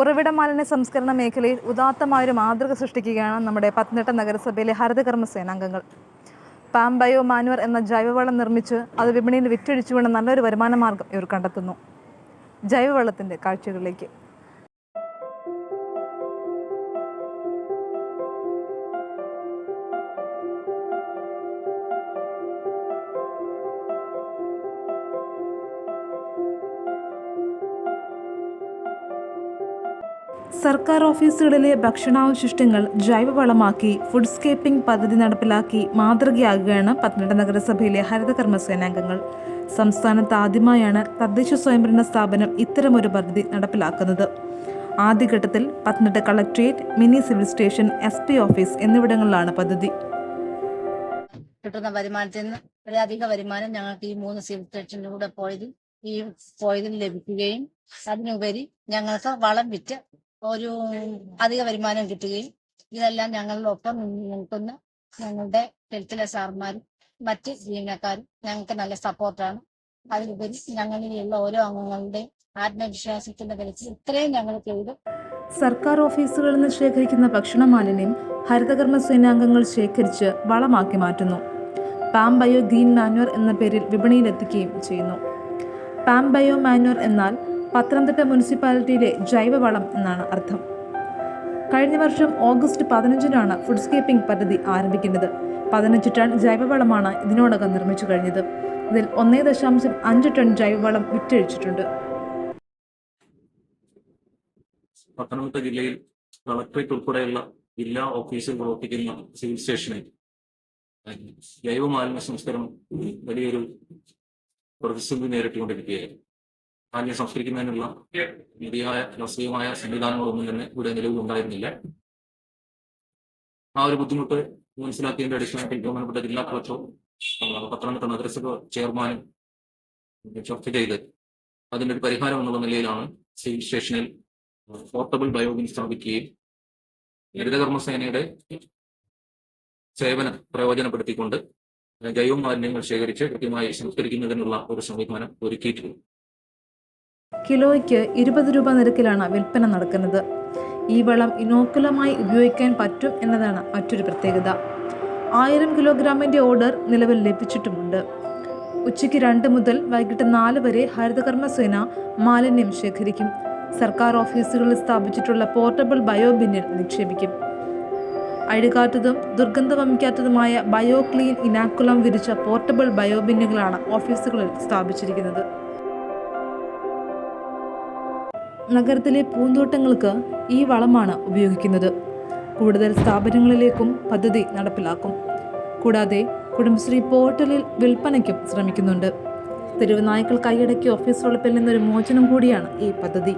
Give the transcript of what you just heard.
ഉറവിട മാലിന്യ സംസ്കരണ മേഖലയിൽ ഉദാത്തമായ ഒരു മാതൃക സൃഷ്ടിക്കുകയാണ് നമ്മുടെ പത്തനംതിട്ട നഗരസഭയിലെ ഹരിതകർമ്മ സേനാംഗങ്ങൾ പാം ബയോ മാനുവർ എന്ന ജൈവവളം നിർമ്മിച്ച് അത് വിപണിയിൽ വിറ്റഴിച്ചുകൊണ്ട് നല്ലൊരു വരുമാന മാർഗം ഇവർ കണ്ടെത്തുന്നു. ജൈവവളത്തിന്റെ കാഴ്ചകളിലേക്ക്. സർക്കാർ ഓഫീസുകളിലെ ഭക്ഷണാവശിഷ്ടങ്ങൾ ജൈവവളമാക്കി ഫുഡ്സ്കേപ്പിംഗ് പദ്ധതി നടപ്പിലാക്കി മാതൃകയാകുകയാണ് പത്തനംതിട്ട നഗരസഭയിലെ ഹരിതകർമ്മ സേനാംഗങ്ങൾ സംസ്ഥാനത്ത് ആദ്യമായാണ് തദ്ദേശ സ്വയംഭരണ സ്ഥാപനം ഇത്തരമൊരു പദ്ധതി നടപ്പിലാക്കുന്നത്. ആദ്യഘട്ടത്തിൽ Pathanamthitta collectorate mini civil station S P office എന്നിവിടങ്ങളിലാണ് പദ്ധതി. കിട്ടുന്ന വരുമാനത്തിൽ നിന്ന് ഒരധിക വരുമാനം ഞങ്ങൾക്ക് ഈ മൂന്ന് സിവിൽ സ്റ്റേഷനിലൂടെ പോയതിൽ ഈ പോയതിൽ ലഭിക്കുകയും അതിനുപരി ഞങ്ങൾക്ക് വളം വിറ്റ് ഒരു അധിക വരുമാനം കിട്ടുകയും ഇതെല്ലാം ഞങ്ങളുടെ ഒപ്പം നിൽക്കുന്ന ഞങ്ങളുടെ ഹെൽത്തിലെ സാർമാരും മറ്റ് ജീവനക്കാരും ഞങ്ങൾക്ക് നല്ല സപ്പോർട്ടാണ്. അതിലുപരി ഞങ്ങളിലുള്ള ഓരോ അംഗങ്ങളുടെയും ആത്മവിശ്വാസത്തിന്റെ ബലത്തിൽ ഇത്രയും ഞങ്ങൾ ചെയ്തു. സർക്കാർ ഓഫീസുകളിൽ നിന്ന് ശേഖരിക്കുന്ന ഭക്ഷണ മാലിന്യം ഹരിതകർമ്മ സേനാംഗങ്ങൾ ശേഖരിച്ച് വളമാക്കി മാറ്റുന്നു. പാം ബയോ ഗ്രീൻ മാനുവർ എന്ന പേരിൽ വിപണിയിലെത്തിക്കുകയും ചെയ്യുന്നു. പാം ബയോ മാനുവർ എന്നാൽ പത്തനംതിട്ട മുനിസിപ്പാലിറ്റിയിലെ ജൈവവളം എന്നാണ് അർത്ഥം. കഴിഞ്ഞ വർഷം ഓഗസ്റ്റ് പതിനഞ്ചിനാണ് ഫുഡ്സ്കേപ്പിംഗ് പദ്ധതി ആരംഭിക്കുന്നത്. പതിനഞ്ച് ടൺ ജൈവവളമാണ് ഇതിനോടകം നിർമ്മിച്ചു കഴിഞ്ഞത്. ഇതിൽ ഒന്നേ ദശാംശം അഞ്ച് ടൺ ജൈവവളം വിറ്റഴിച്ചിട്ടുണ്ട്. പത്തനംതിട്ട ജില്ലയിൽ കളക്ടറേറ്റ് ഉൾപ്പെടെയുള്ള ജില്ലാ ഓഫീസിൽ പ്രവർത്തിക്കുന്ന സിവിൽ സ്റ്റേഷനിൽ ജൈവ മാലിന്യ സംസ്കരണം വലിയൊരു പ്രതിസന്ധി നേരിട്ടുകൊണ്ടിരിക്കുകയായിരുന്നു. മാലിന്യം സംസ്കരിക്കുന്നതിനുള്ള മതിയായ രാഷ്ട്രീയമായ സംവിധാനങ്ങളൊന്നും തന്നെ ഇവിടെ നിലവിലുണ്ടായിരുന്നില്ല ആ ഒരു ബുദ്ധിമുട്ട് മനസ്സിലാക്കിയതിന്റെ അടിസ്ഥാനത്തിൽ ബഹുമാനപ്പെട്ട ജില്ലാ കളക്ടർ ആ, പത്തനംതിട്ട നഗരസഭ ചെയർമാനും ചർച്ച ചെയ്ത് അതിന്റെ ഒരു പരിഹാരം എന്നുള്ള നിലയിലാണ് സിവിൽ സ്റ്റേഷനിൽ പോർട്ടബിൾ ബയോബിൻ സ്ഥാപിക്കുകയും ഹരിതകർമ്മ സേനയുടെ സേവനം പ്രയോജനപ്പെടുത്തിക്കൊണ്ട് ജൈവ മാലിന്യങ്ങൾ ശേഖരിച്ച് കൃത്യമായി സംസ്കരിക്കുന്നതിനുള്ള ഒരു സംവിധാനം ഒരുക്കിയിട്ടുണ്ട്. കിലോയ്ക്ക് ഇരുപത് രൂപ നിരക്കിലാണ് വിൽപ്പന നടക്കുന്നത്. ഈ വളം ഇനോക്കുലമായി ഉപയോഗിക്കാൻ പറ്റും എന്നതാണ് മറ്റൊരു പ്രത്യേകത. ആയിരം കിലോഗ്രാമിന്റെ ഓർഡർ നിലവിൽ ലഭിച്ചിട്ടുമുണ്ട്. ഉച്ചയ്ക്ക് രണ്ട് മുതൽ വൈകിട്ട് നാല് വരെ ഹരിതകർമ്മസേന മാലിന്യം ശേഖരിക്കും. സർക്കാർ ഓഫീസുകളിൽ സ്ഥാപിച്ചിട്ടുള്ള പോർട്ടബിൾ ബയോ ബിന്നിൽ നിക്ഷേപിക്കും. അഴുകാത്തതും ദുർഗന്ധവമിക്കാത്തതുമായ ബയോ ക്ലീൻ ഇനാക്കുലം വിരിച്ച പോർട്ടബിൾ ബയോ ബിന്നുകളാണ് ഓഫീസുകളിൽ സ്ഥാപിച്ചിരിക്കുന്നത്. നഗരത്തിലെ പൂന്തോട്ടങ്ങൾക്ക് ഈ വളമാണ് ഉപയോഗിക്കുന്നത്. കൂടുതൽ സ്ഥാപനങ്ങളിലേക്കും പദ്ധതി നടപ്പിലാക്കും. കൂടാതെ കുടുംബശ്രീ പോർട്ടലിൽ വിൽപ്പനയ്ക്കും ശ്രമിക്കുന്നുണ്ട്. തെരുവ് നായ്ക്കൾ കൈയടക്കി ഓഫീസ് വളപ്പിൽ നിന്നൊരു മോചനം കൂടിയാണ് ഈ പദ്ധതി.